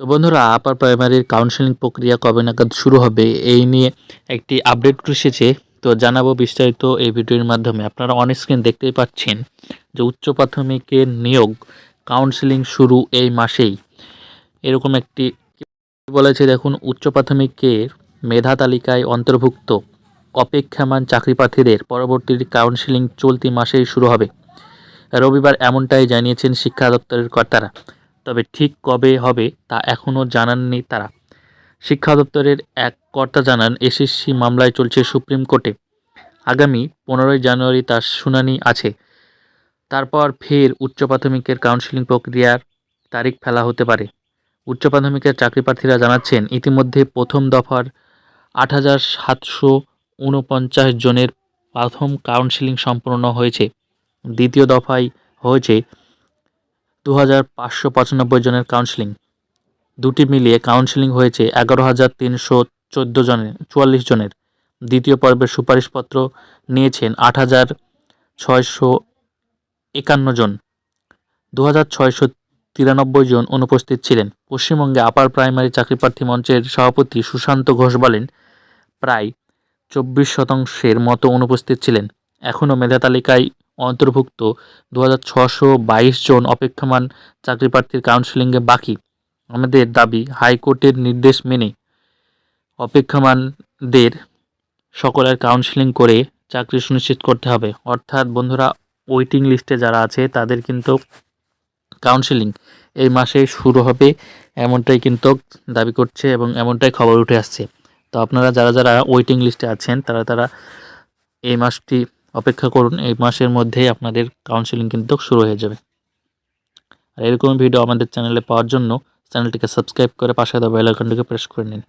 তো বন্ধুরা আপার প্রাইমারির কাউন্সেলিং প্রক্রিয়া কবে নাগাদ শুরু হবে এই নিয়ে একটি আপডেট এসেছে। তো জানাব বিস্তারিত এই ভিডিওর মাধ্যমে। আপনারা অন স্ক্রিন দেখতেই পাচ্ছেন যে উচ্চ প্রাথমিকের নিয়োগ কাউন্সেলিং শুরু এই মাসেই। এরকম একটি বলেছে, দেখুন, উচ্চ প্রাথমিকের মেধা তালিকায় অন্তর্ভুক্ত অপেক্ষামান চাকরিপ্রার্থীদের পরবর্তী কাউন্সেলিং চলতি মাসেই শুরু হবে। রবিবার এমনটাই জানিয়েছেন শিক্ষা দপ্তরের কর্তারা। তবে ঠিক কবে হবে তা এখনও জানাননি তারা। শিক্ষা দপ্তরের এক কর্তা জানান, এসএসসি মামলায় চলছে সুপ্রিম কোর্টে। আগামী পনেরোই জানুয়ারি তার শুনানি আছে। তারপর ফের উচ্চ প্রাথমিকের কাউন্সেলিং প্রক্রিয়ার তারিখ ফেলা হতে পারে। উচ্চ প্রাথমিকের চাকরিপ্রার্থীরা জানাচ্ছেন, ইতিমধ্যে প্রথম দফার আট হাজার সাতশো উনপঞ্চাশ জনের প্রথম কাউন্সেলিং সম্পন্ন হয়েছে। দ্বিতীয় দফায় হয়েছে দু হাজার পাঁচশো পঁচানব্বই জনের কাউন্সেলিং দুটি মিলিয়ে কাউন্সেলিং হয়েছে এগারো হাজার তিনশো চোদ্দ জনের, চুয়াল্লিশ জনের। দ্বিতীয় পর্বের সুপারিশপত্র নিয়েছেন আট হাজার ছয়শো একান্ন জন। দু হাজার ছয়শো তিরানব্বই জন অনুপস্থিত ছিলেন। পশ্চিমবঙ্গে আপার প্রাইমারি চাকরিপ্রার্থী মঞ্চের সভাপতি সুশান্ত ঘোষ বলেন, প্রায় চব্বিশ শতাংশের মতো অনুপস্থিত ছিলেন। এখনও মেধা তালিকায় অন্তর্ভুক্ত। দু জন অপেক্ষমান চাকরিপ্রার্থীর কাউন্সেলিংয়ে বাকি। আমাদের দাবি, হাইকোর্টের নির্দেশ মেনে অপেক্ষমানদের সকলের কাউন্সেলিং করে চাকরি সুনিশ্চিত করতে হবে। অর্থাৎ বন্ধুরা, ওয়েটিং লিস্টে যারা আছে, তাদের কিন্তু কাউন্সেলিং এই মাসে শুরু হবে, এমনটাই কিন্তু দাবি করছে এবং এমনটাই খবর উঠে আসছে। তো আপনারা, যারা যারা ওয়েটিং লিস্টে আছেন, তারা তারা এই মাসটি অপেক্ষা করুন, এই মাসের মধ্যেই আপনাদের কাউন্সেলিং কিন্তু শুরু হয়ে যাবে। আর এরকম ভিডিও আমাদের চ্যানেলে পাওয়ার জন্য চ্যানেলটিকে সাবস্ক্রাইব করে পাশে দেওয়া বেলাইকনটিকে প্রেস করে নিন।